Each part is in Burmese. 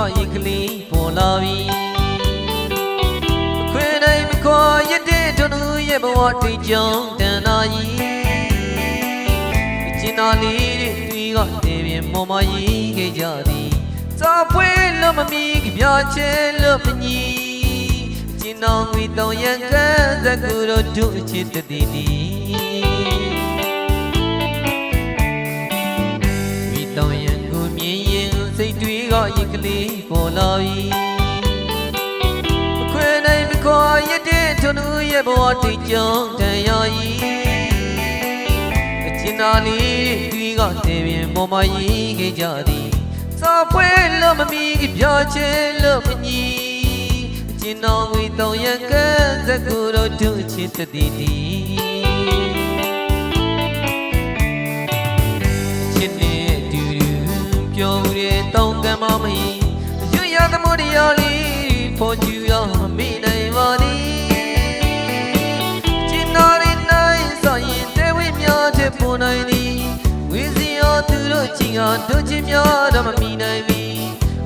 ကရေကလေးပေါ်လာပြီအခွေတိုင်းမခွာရတဲ့တို့လူရဲ့ဘဝတိတ်ကြောင်တန်နာကြီးကျင်နာလေးတွေကနေပြင်မော်မကြီးခဲ့ကြသည်စာပွဲလို့မမီကြပြချဲလို့မညီကျင်နာငွေတောင်ရန်ကန်းစကူတို့တို့အချစ်တည်တည် ရင်ကလေးပေါ်လာပြီအခွေနိုင်မခွာရတဲ့ထွန်းဦးရဲ့ဘဝတိတ်ကြောင်တန်ရာကြီးအချင်နာလေးတွေကတေပြင်းပေါ်မှာရေးခဲ့ကြသည်စာပွဲလို့မမီပြချဲလို့မညီအချင်တော်ငွေတောင်ရန်ကန်းစကူတို့တို့ချစ်တည်တည် လေးဖော်ကျူရမမေ့နိုင်ပါသည်ချစ်နာရင်နိုင်ဆိုရင်တဲဝိများတဲ့ပေါ်နိုင်သည်ဝိစီယောသူတို့ချင်းဟာတို့ချင်းများတော့မမီနိုင်ပြီ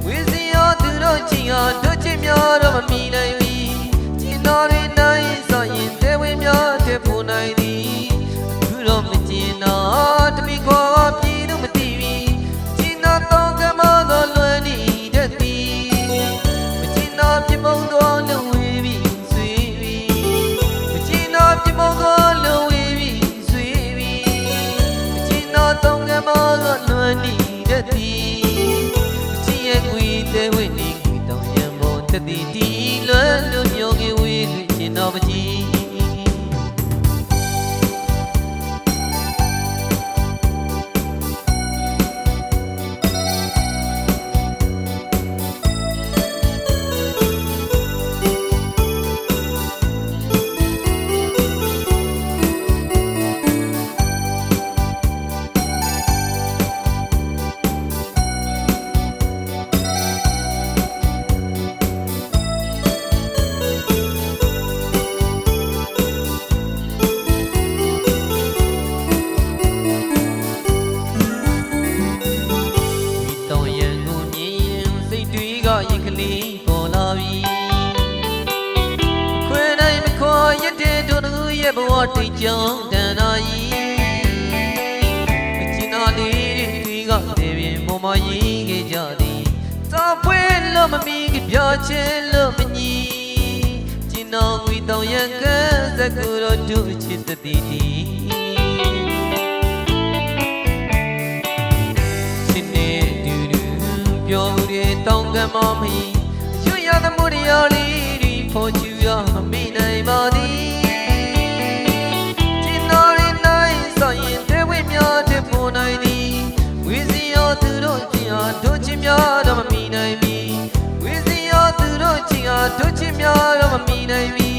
ဝိစီယောသူတို့ချင်းဟာတို့ချင်းများတော့မမီနိုင်ပြီချစ်နာရင်နိုင်ဆိုရင်တဲဝိများတဲ့ပေါ်နိုင်သည်ခုတော့မကျင်တော့ ရံပေါ် တိတ်ကြောင်တန်နာကြီးအချင်နာလေးတွေကတေပြင်းပေါ်မှာရေးခဲ့ကြသည်စာပွဲလို့မမီကြပြချဲလို့မညီကျင်တော်ငွေတောင်ရန်ကန်းစကူတို့တို့ချစ်တည်တည်ချစ်နေတူတူပြောမှုတွေတောင်းကမ်းမမီရွရသမှုတရားလေးဒီဖို့ချူရမမေ့နိုင်ပါသည် များတော့မမီနိုင်ပြီဝီစီယောသူတို့ချင်းဟာတို့ချင်းများတော့မမီနိုင်ပြီ